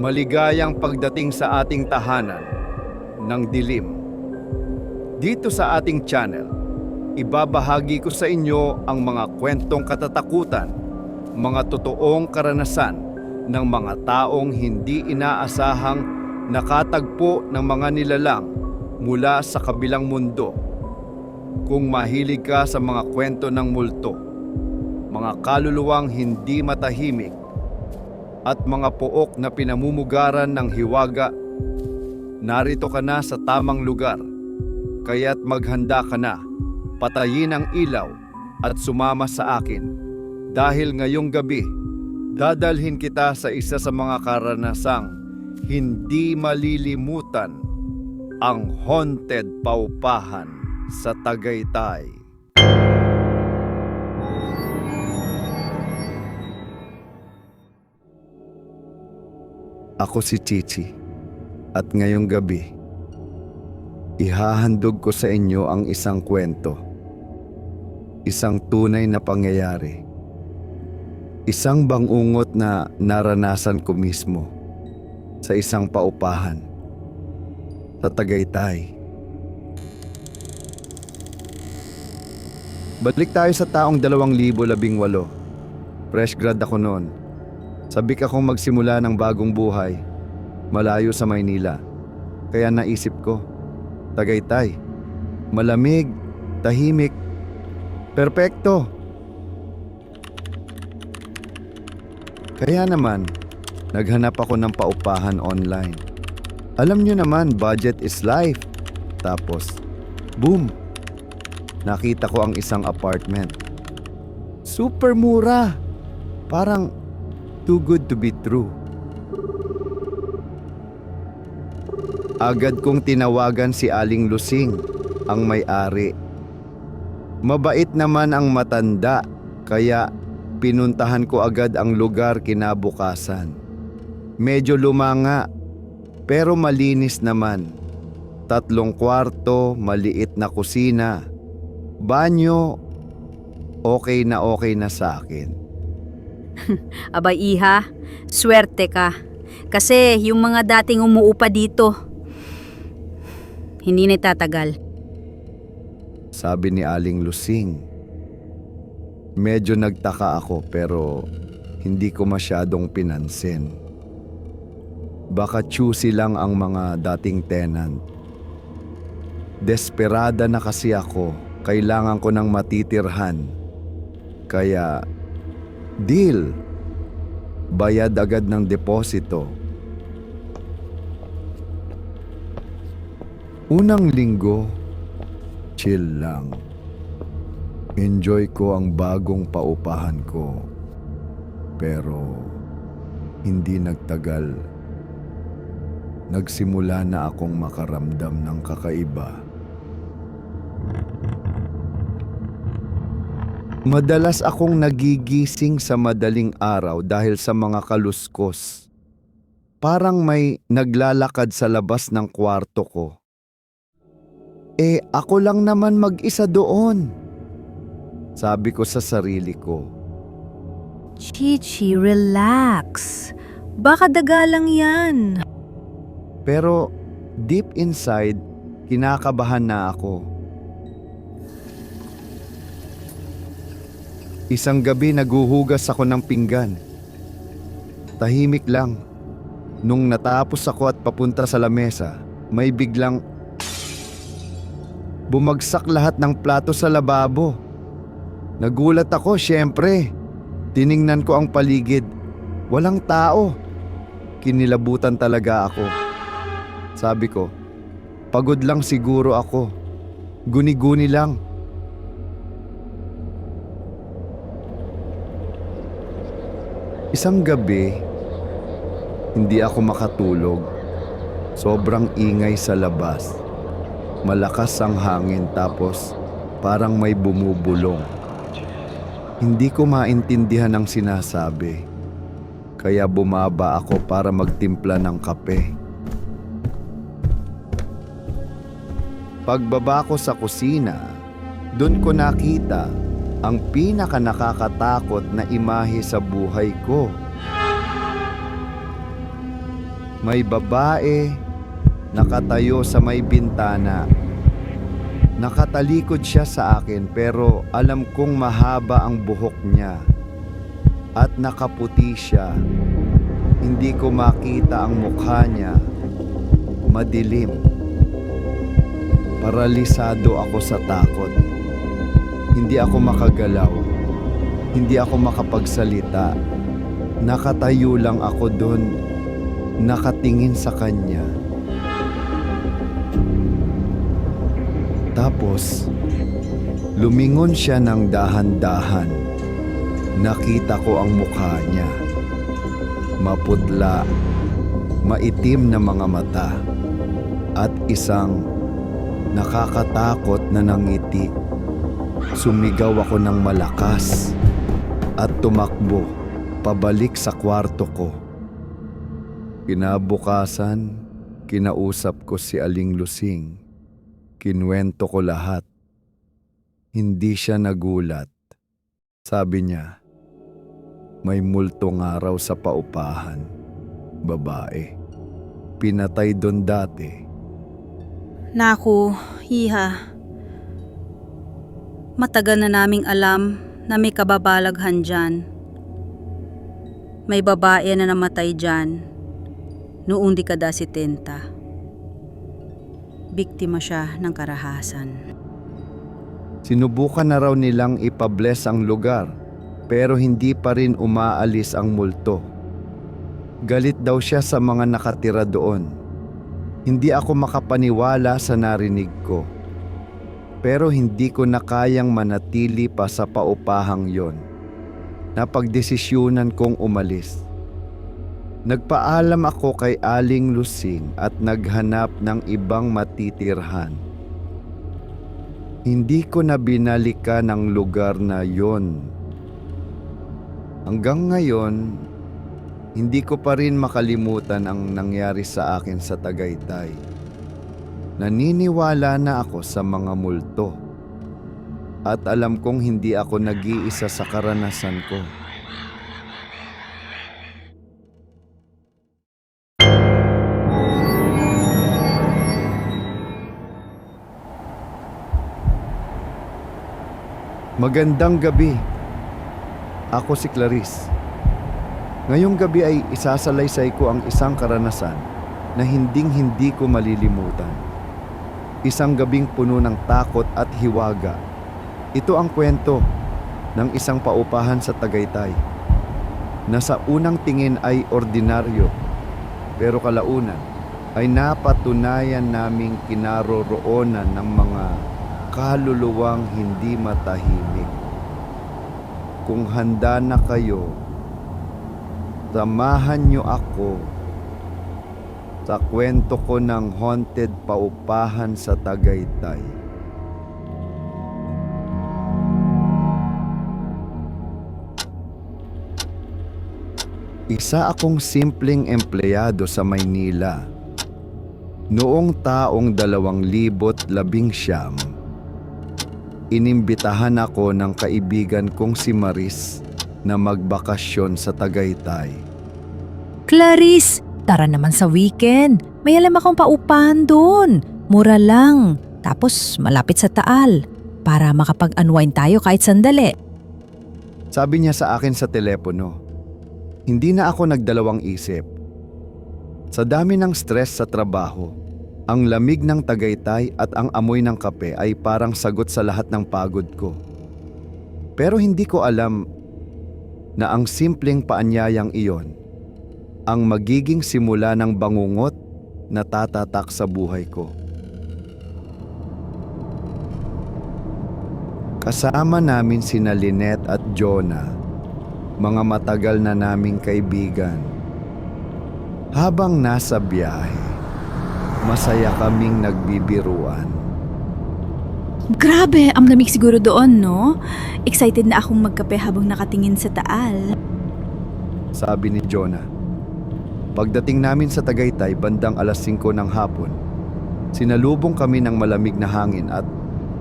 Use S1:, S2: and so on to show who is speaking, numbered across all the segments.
S1: Maligayang pagdating sa ating tahanan ng dilim. Dito sa ating channel, ibabahagi ko sa inyo ang mga kwentong katatakutan, mga totoong karanasan ng mga taong hindi inaasahang nakatagpo ng mga nilalang mula sa kabilang mundo. Kung mahilig ka sa mga kwento ng multo, mga kaluluwang hindi matahimik, at mga pook na pinamumugaran ng hiwaga, narito ka na sa tamang lugar. Kaya't maghanda ka na, patayin ang ilaw at sumama sa akin. Dahil ngayong gabi, dadalhin kita sa isa sa mga karanasang hindi malilimutan ang haunted paupahan sa Tagaytay. Ako si Chichi at ngayong gabi, ihahandog ko sa inyo ang isang kwento. Isang tunay na pangyayari. Isang bangungot na naranasan ko mismo sa isang paupahan sa Tagaytay. Balik tayo sa taong 2018. Fresh grad ako noon. Sabik akong magsimula ng bagong buhay, malayo sa Maynila. Kaya naisip ko, Tagaytay, malamig, tahimik, perpekto. Kaya naman, naghanap ako ng paupahan online. Alam nyo naman, budget is life. Tapos, boom! Nakita ko ang isang apartment. Super mura! Parang too good to be true. Agad kong tinawagan si Aling Lusing, ang may-ari. Mabait naman ang matanda, kaya pinuntahan ko agad ang lugar kinabukasan. Medyo lumanga, pero malinis naman. Tatlong kwarto, maliit na kusina, banyo, okay na okay na sa akin.
S2: Abay iha, swerte ka. Kasi yung mga dating umuupa dito, hindi na tatagal.
S1: Sabi ni Aling Lusing. Medyo nagtaka ako pero hindi ko masyadong pinansin. Baka choosy lang ang mga dating tenant. Desperada na kasi ako, kailangan ko ng matitirhan. Kaya, deal. Bayad agad ng deposito. Unang linggo, chill lang. Enjoy ko ang bagong paupahan ko. Pero hindi nagtagal. Nagsimula na akong makaramdam ng kakaiba. Madalas akong nagigising sa madaling araw dahil sa mga kaluskos. Parang may naglalakad sa labas ng kwarto ko. Eh, ako lang naman mag-isa doon. Sabi ko sa sarili ko.
S2: Chichi, relax. Baka daga lang yan.
S1: Pero deep inside, kinakabahan na ako. Isang gabi naguhugas ako ng pinggan. Tahimik lang. Nung natapos ako at papunta sa lamesa, may biglang bumagsak lahat ng plato sa lababo. Nagulat ako, syempre. Tiningnan ko ang paligid. Walang tao. Kinilabutan talaga ako. Sabi ko, pagod lang siguro ako. Guni-guni lang. Isang gabi, hindi ako makatulog. Sobrang ingay sa labas. Malakas ang hangin tapos parang may bumubulong. Hindi ko maintindihan ang sinasabi. Kaya bumaba ako para magtimpla ng kape. Pagbaba ko sa kusina, doon ko nakita ang pinaka nakakatakot na imahe sa buhay ko. May babae nakatayo sa may bintana. Nakatalikod siya sa akin pero alam kong mahaba ang buhok niya. At nakaputi siya. Hindi ko makita ang mukha niya. Madilim. Paralisado ako sa takot. Hindi ako makagalaw. Hindi ako makapagsalita. Nakatayo lang ako doon. Nakatingin sa kanya. Tapos, lumingon siya ng dahan-dahan. Nakita ko ang mukha niya. Maputla, maitim na mga mata, at isang nakakatakot na nangiti. Sumigaw ako ng malakas at tumakbo pabalik sa kwarto ko. Kinabukasan, kinausap ko si Aling Lusing. Kinwento ko lahat. Hindi siya nagulat. Sabi niya, may multong araw sa paupahan. Babae. Pinatay doon dati.
S2: Naku, iha. Matagal na naming alam na may kababalaghan dyan. May babae na namatay dyan noong dekada 70. Biktima siya ng karahasan.
S1: Sinubukan na raw nilang ipabless ang lugar pero hindi pa rin umaalis ang multo. Galit daw siya sa mga nakatira doon. Hindi ako makapaniwala sa narinig ko. Pero hindi ko na kayang manatili pa sa paupahang yon. Napagdesisyunan kong umalis. Nagpaalam ako kay Aling Lusing at naghanap ng ibang matitirhan. Hindi ko na binalikan ang lugar na yon. Hanggang ngayon, hindi ko pa rin makalimutan ang nangyari sa akin sa Tagaytay. Naniniwala na ako sa mga multo. At alam kong hindi ako nag-iisa sa karanasan ko. Magandang gabi. Ako si Clarice. Ngayong gabi ay isasalaysay ko ang isang karanasan na hinding-hindi ko malilimutan. Isang gabing puno ng takot at hiwaga. Ito ang kwento ng isang paupahan sa Tagaytay na sa unang tingin ay ordinaryo pero kalaunan ay napatunayan naming kinaroroonan ng mga kaluluwang hindi matahimik. Kung handa na kayo, samahan niyo ako sa kwento ko ng haunted paupahan sa Tagaytay. Isa akong simpleng empleyado sa Maynila. Noong taong dalawang libot labing siyam, inimbitahan ako ng kaibigan kong si Maris na magbakasyon sa Tagaytay.
S3: Clarice, tara naman sa weekend. May alam akong paupahan doon. Mura lang. Tapos malapit sa Taal. Para makapag-unwind tayo kahit sandali.
S1: Sabi niya sa akin sa telepono. Hindi na ako nagdalawang isip. Sa dami ng stress sa trabaho, ang lamig ng Tagaytay at ang amoy ng kape ay parang sagot sa lahat ng pagod ko. Pero hindi ko alam na ang simpleng paanyayang iyon ang magiging simula ng bangungot na tatatak sa buhay ko. Kasama namin sina Lynette at Jonah, mga matagal na naming kaibigan. Habang nasa biyahe, masaya kaming nagbibiruan.
S4: Grabe, ang lamig siguro doon, no? Excited na akong magkape habang nakatingin sa taal.
S1: Sabi ni Jonah. Pagdating namin sa Tagaytay bandang alas 5 ng hapon, sinalubong kami ng malamig na hangin at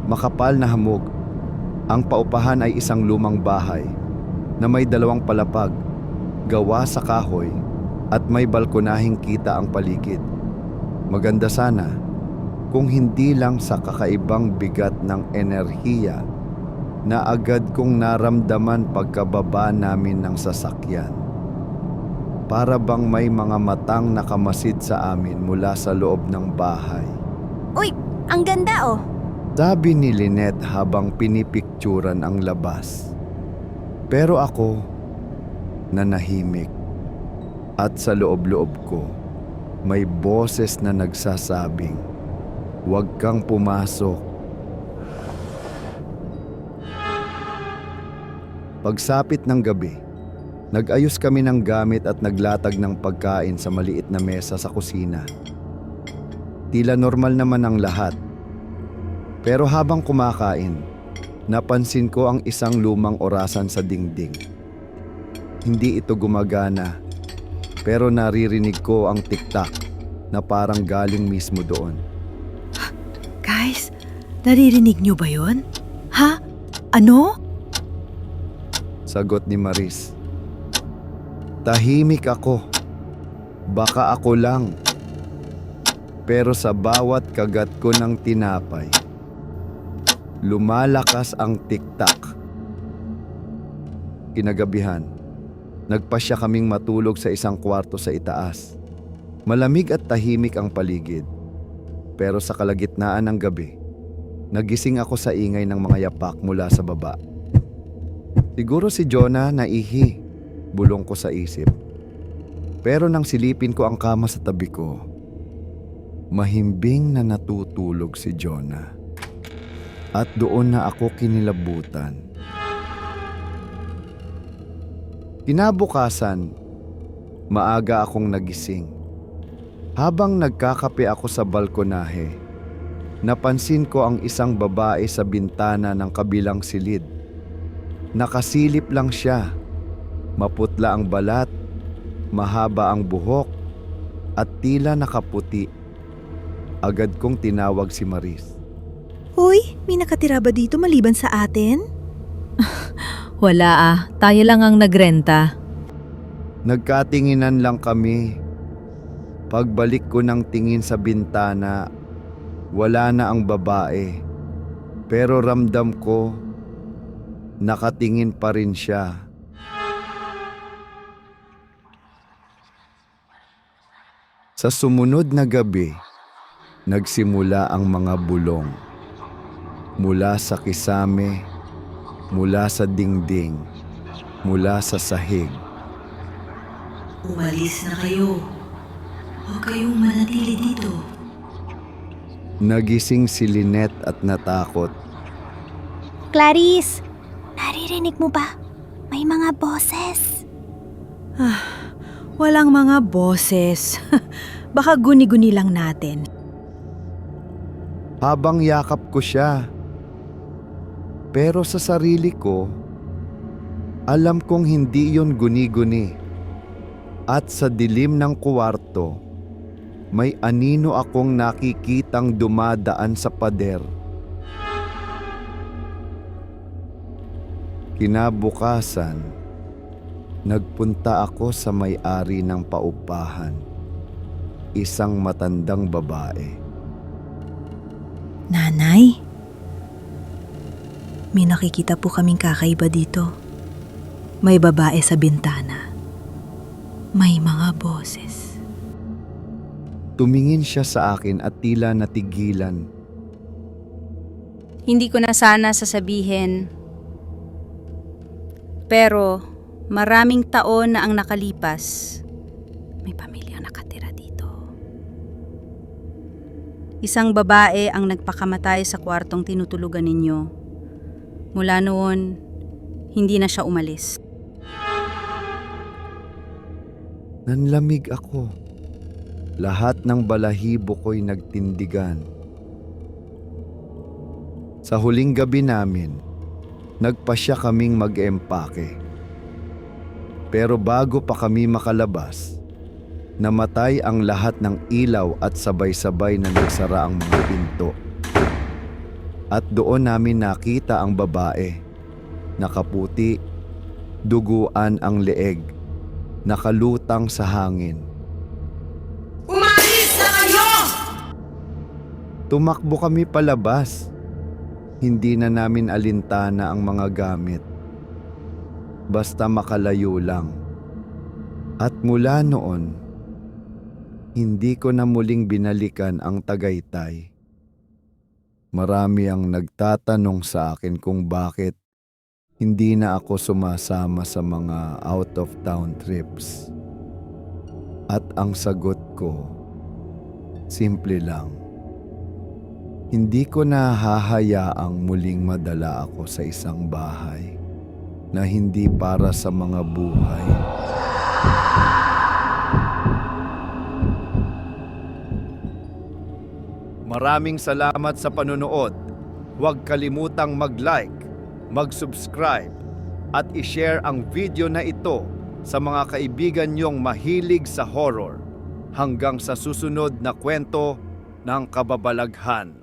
S1: makapal na hamog. Ang paupahan ay isang lumang bahay na may dalawang palapag, gawa sa kahoy At may balkonahing kita ang paligid. Maganda sana kung hindi lang sa kakaibang bigat ng enerhiya na agad kong naramdaman pagkababa namin ng sasakyan. Para bang may mga matang nakamasid sa amin mula sa loob ng bahay.
S5: Uy, ang ganda oh.
S1: Sabi ni Lynette habang pinipikturan ang labas. Pero ako, nanahimik. At sa loob-loob ko, may boses na nagsasabing, Huwag kang pumasok. Pagsapit ng gabi, nag-ayos kami ng gamit at naglatag ng pagkain sa maliit na mesa sa kusina. Tila normal naman ang lahat pero habang kumakain, napansin ko ang isang lumang orasan sa dingding. Hindi ito gumagana, pero naririnig ko ang tiktak na parang galing mismo doon.
S3: Guys, naririnig niyo ba yon? Ha? Ano?
S1: Sagot ni Maris. Tahimik ako. Baka ako lang. Pero sa bawat kagat ko ng tinapay, lumalakas ang tiktak. Kinagabihan, nagpasya kaming matulog sa isang kwarto sa itaas. Malamig at tahimik ang paligid. Pero sa kalagitnaan ng gabi, nagising ako sa ingay ng mga yapak mula sa baba. Siguro si Jonah naihi, bulong ko sa isip. Pero nang silipin ko ang kama sa tabi ko, mahimbing na natutulog si Jonah. At doon na ako kinilabutan. Kinabukasan, maaga akong nagising. Habang nagkakape ako sa balkonahe, napansin ko ang isang babae sa bintana ng kabilang silid. Nakasilip lang siya. Maputla ang balat, mahaba ang buhok, at tila nakaputi. Agad kong tinawag si Maris.
S5: Hoy, may nakatira ba dito maliban sa atin?
S3: Wala ah, tayo lang ang nagrenta.
S1: Nagkatinginan lang kami. Pagbalik ko ng tingin sa bintana, wala na ang babae. Pero ramdam ko, nakatingin pa rin siya. Sa sumunod na gabi, nagsimula ang mga bulong. Mula sa kisame, mula sa dingding, mula sa sahig.
S2: Umalis na kayo. Huwag kayong manatili dito.
S1: Nagising si Lynette at natakot.
S5: Clarice, naririnig mo ba? May mga boses.
S3: Walang mga boses. Baka guni-guni lang natin.
S1: Habang yakap ko siya. Pero sa sarili ko, alam kong hindi yon guni-guni. At sa dilim ng kuwarto, may anino akong nakikitang dumadaan sa pader. Kinabukasan, nagpunta ako sa may-ari ng paupahan. Isang matandang babae.
S5: Nanay? May nakikita po kaming kakaiba dito. May babae sa bintana. May mga boses.
S1: Tumingin siya sa akin at tila natigilan.
S2: Hindi ko na sana sasabihin. Pero maraming taon na ang nakalipas. May pamilyang nakatira dito. Isang babae ang nagpakamatay sa kwartong tinutulugan ninyo. Mula noon, hindi na siya umalis.
S1: Nanlamig ako. Lahat ng balahibo ko'y nagtindigan. Sa huling gabi namin, nagpasya kaming mag-empake. Pero bago pa kami makalabas, namatay ang lahat ng ilaw at sabay-sabay na nagsara ang mga pinto. At doon namin nakita ang babae. Nakaputi, duguan ang leeg nakalutang sa hangin. Tumakbo kami palabas. Hindi na namin alintana ang mga gamit. Basta makalayo lang. At mula noon, hindi ko na muling binalikan ang Tagaytay. Marami ang nagtatanong sa akin kung bakit hindi na ako sumasama sa mga out-of-town trips. At ang sagot ko, simple lang. Hindi ko na hahayaang muling madala ako sa isang bahay na hindi para sa mga buhay. Maraming salamat sa panonood. Huwag kalimutang mag-like, mag-subscribe, at i-share ang video na ito sa mga kaibigan niyong mahilig sa horror hanggang sa susunod na kwento ng kababalaghan.